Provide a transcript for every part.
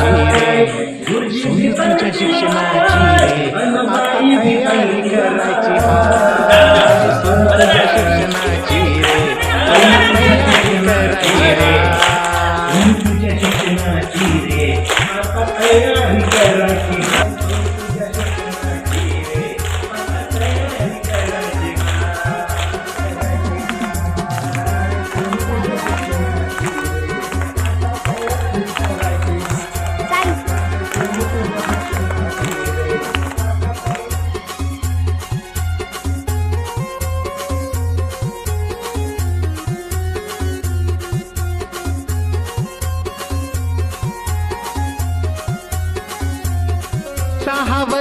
रे सोनू शिक्षणाची रे तयारी करायची हाय तुझ्या शिक्षणाची रे आता तयारी करायची रे शिक्षणाची रे आता तयारी करायची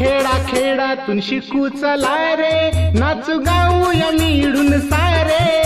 खेडा खेळातून शिकू चला रे. नाचू गाऊ या मिळून सारे.